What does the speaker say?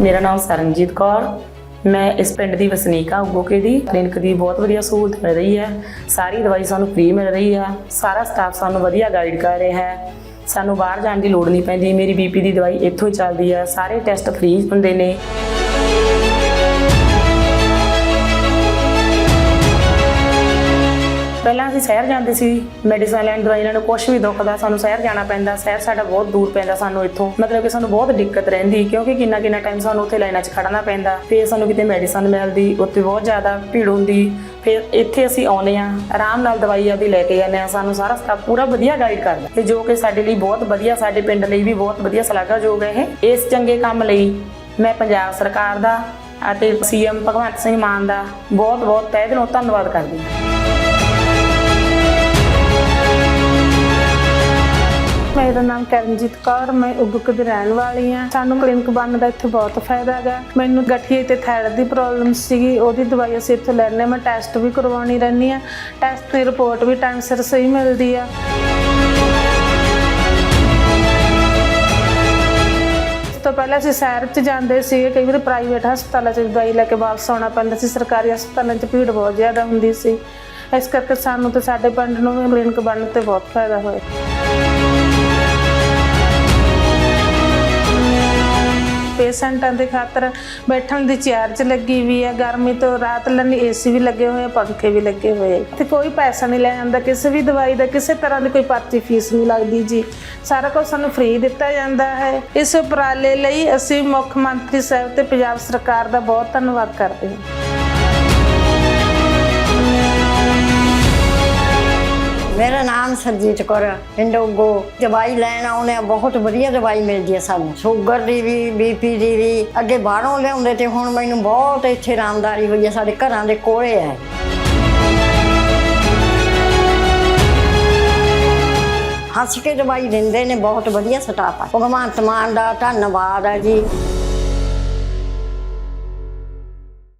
ਮੇਰਾ ਨਾਮ ਸਰਨਜੀਤ ਕੌਰ। ਮੈਂ ਇਸ ਪਿੰਡ ਦੀ ਵਸਨੀਕ ਹਾਂ ਉਗੋਕੇ ਦੀ। ਕਲੀਨਿਕ ਦੀ ਬਹੁਤ ਵਧੀਆ ਸਹੂਲਤ ਮਿਲ ਰਹੀ ਹੈ। ਸਾਰੀ ਦਵਾਈ ਸਾਨੂੰ ਫ੍ਰੀ ਮਿਲ ਰਹੀ ਹੈ। ਸਾਰਾ ਸਟਾਫ ਸਾਨੂੰ ਵਧੀਆ ਗਾਈਡ ਕਰ ਰਿਹਾ ਹੈ। ਸਾਨੂੰ ਬਾਹਰ ਜਾਣ ਦੀ ਲੋੜ ਨਹੀਂ ਪੈਂਦੀ। ਮੇਰੀ ਬੀਪੀ ਦੀ ਦਵਾਈ ਇੱਥੋਂ ਹੀ ਚੱਲਦੀ ਹੈ। ਸਾਰੇ ਟੈਸਟ ਫ੍ਰੀ ਹੁੰਦੇ ਨੇ। ਅਸੀਂ ਸ਼ਹਿਰ ਜਾਂਦੇ ਸੀ ਮੈਡੀਸਨ ਲੈਣ ਦਵਾਈ ਲੈਣ ਕੁਝ ਵੀ ਦੁਖਦਾ ਸਾਨੂੰ ਸ਼ਹਿਰ ਜਾਣਾ ਪੈਂਦਾ, ਸ਼ਹਿਰ ਸਾਡਾ ਬਹੁਤ ਦੂਰ ਪੈਂਦਾ ਸਾਨੂੰ ਇੱਥੋਂ। ਮਤਲਬ ਕਿ ਸਾਨੂੰ ਬਹੁਤ ਦਿੱਕਤ ਰਹਿੰਦੀ, ਕਿਉਂਕਿ ਕਿੰਨਾ ਕਿੰਨਾ ਟਾਈਮ ਸਾਨੂੰ ਉੱਥੇ ਲਾਈਨਾਂ 'ਚ ਖੜਨਾ ਪੈਂਦਾ, ਫਿਰ ਸਾਨੂੰ ਕਿਤੇ ਮੈਡੀਸਨ ਮਿਲਦੀ, ਉੱਥੇ ਬਹੁਤ ਜ਼ਿਆਦਾ ਭੀੜ ਹੁੰਦੀ। ਫਿਰ ਇੱਥੇ ਅਸੀਂ ਆਉਨੇ ਆ ਆਰਾਮ ਨਾਲ ਦਵਾਈ ਆਪਦੀ ਲੈ ਕੇ ਜਾਂਦੇ ਆ ਸਾਨੂੰ ਸਾਰਾ ਸਟਾਫ ਪੂਰਾ ਵਧੀਆ ਗਾਈਡ ਕਰਦਾ। ਤੇ ਜੋ ਕਿ ਸਾਡੇ ਲਈ ਬਹੁਤ ਵਧੀਆ, ਸਾਡੇ ਪਿੰਡ ਲਈ ਵੀ ਬਹੁਤ ਵਧੀਆ ਸ਼ਲਾਘਾਯੋਗ ਹੈ ਇਹ। ਇਸ ਚੰਗੇ ਕੰਮ ਲਈ ਮੈਂ ਪੰਜਾਬ ਸਰਕਾਰ ਦਾ ਅਤੇ ਸੀਐਮ ਭਗਵੰਤ ਸਿੰਘ ਮਾਨ ਦਾ ਬਹੁਤ ਬਹੁਤ ਤਹਿ ਦਿਲੋਂ ਧੰਨਵਾਦ ਕਰਦੀ ਹਾਂ। ਮੇਰਾ ਨਾਮ ਕਰਨਜੀਤ ਕੌਰ, ਮੈਂ ਉਗਕ ਦੀ ਰਹਿਣ ਵਾਲੀ ਹਾਂ। ਸਾਨੂੰ ਕਲੀਨਿਕ ਬਣਨ ਦਾ ਇੱਥੇ ਬਹੁਤ ਫਾਇਦਾ ਹੈਗਾ। ਮੈਨੂੰ ਗਠੀਏ ਤੇ ਥਾਇਰਾਇਡ ਦੀ ਪ੍ਰੋਬਲਮ ਸੀਗੀ, ਉਹਦੀ ਦਵਾਈ ਅਸੀਂ ਇੱਥੇ ਲੈਣੇ ਮੈਂ ਟੈਸਟ ਵੀ ਕਰਵਾਉਣੀ ਰਹਿੰਦੀ ਆ ਟੈਸਟ ਦੀ ਰਿਪੋਰਟ ਵੀ ਟਾਈਮ ਸਿਰ ਸਹੀ ਮਿਲਦੀ ਆ। ਇਸ ਤੋਂ ਪਹਿਲਾਂ ਅਸੀਂ ਸ਼ਹਿਰ 'ਚ ਜਾਂਦੇ ਸੀ ਕਈ ਵਾਰ ਪ੍ਰਾਈਵੇਟ ਹਸਪਤਾਲਾਂ 'ਚ ਦਵਾਈ ਲੈ ਕੇ ਵਾਪਸ ਆਉਣਾ ਪੈਂਦਾ ਸੀ। ਸਰਕਾਰੀ ਹਸਪਤਾਲਾਂ 'ਚ ਭੀੜ ਬਹੁਤ ਜ਼ਿਆਦਾ ਹੁੰਦੀ ਸੀ। ਇਸ ਕਰਕੇ ਸਾਨੂੰ ਤੇ ਸਾਡੇ ਪਿੰਡ ਨੂੰ ਵੀ ਕਲੀਨਿਕ ਬਣਨ ਤੇ ਬਹੁਤ ਫਾਇਦਾ ਹੋਇਆ। ਪੇਸ਼ੈਂਟਾਂ ਦੇ ਖਾਤਰ ਬੈਠਣ ਦੀ ਚੇਅਰ 'ਚ ਲੱਗੀ ਵੀ ਹੈ। ਗਰਮੀ ਤੋਂ ਰਾਤ ਲਈ ਏਸੀ ਵੀ ਲੱਗੇ ਹੋਏ ਆ, ਪੰਖੇ ਵੀ ਲੱਗੇ ਹੋਏ ਆ। ਤੇ ਕੋਈ ਪੈਸਾ ਨਹੀਂ ਲੈ ਜਾਂਦਾ, ਕਿਸੇ ਵੀ ਦਵਾਈ ਦਾ, ਕਿਸੇ ਤਰ੍ਹਾਂ ਦੀ ਕੋਈ ਪਰਚੀ ਫੀਸ ਨਹੀਂ ਲੱਗਦੀ ਜੀ। ਸਾਰਾ ਕੁਝ ਸਾਨੂੰ ਫ੍ਰੀ ਦਿੱਤਾ ਜਾਂਦਾ ਹੈ। ਇਸ ਉਪਰਾਲੇ ਲਈ ਅਸੀਂ ਮੁੱਖ ਮੰਤਰੀ ਸਾਹਿਬ ਤੇ ਪੰਜਾਬ ਸਰਕਾਰ ਦਾ ਬਹੁਤ ਧੰਨਵਾਦ ਕਰਦੇ ਹਾਂ। ਨਾਮ ਸਰਜੀਤ ਕੌਰ ਹੈ, ਦਵਾਈ ਲੈਣ ਆਉਂਦੇ ਆ ਬਹੁਤ ਵਧੀਆ ਦਵਾਈ ਮਿਲਦੀ ਹੈ ਸਾਨੂੰ। ਸ਼ੂਗਰ ਦੀ ਵੀ ਬੀਪੀ ਦੀ ਵੀ ਅੱਗੇ ਬਾਹਰੋਂ ਲਿਆਉਂਦੇ ਤੇ ਹੁਣ ਮੈਨੂੰ ਬਹੁਤ ਇੱਥੇ ਆਰਾਮਦਾਰੀ ਹੋਈ ਹੈ ਸਾਡੇ ਘਰਾਂ ਦੇ ਕੋਲੇ ਹੈ ਹੱਸ ਕੇ ਦਵਾਈ ਦਿੰਦੇ ਨੇ ਬਹੁਤ ਵਧੀਆ ਸਟਾਫ ਆ। ਭਗਵੰਤ ਮਾਨ ਦਾ ਧੰਨਵਾਦ ਹੈ ਜੀ।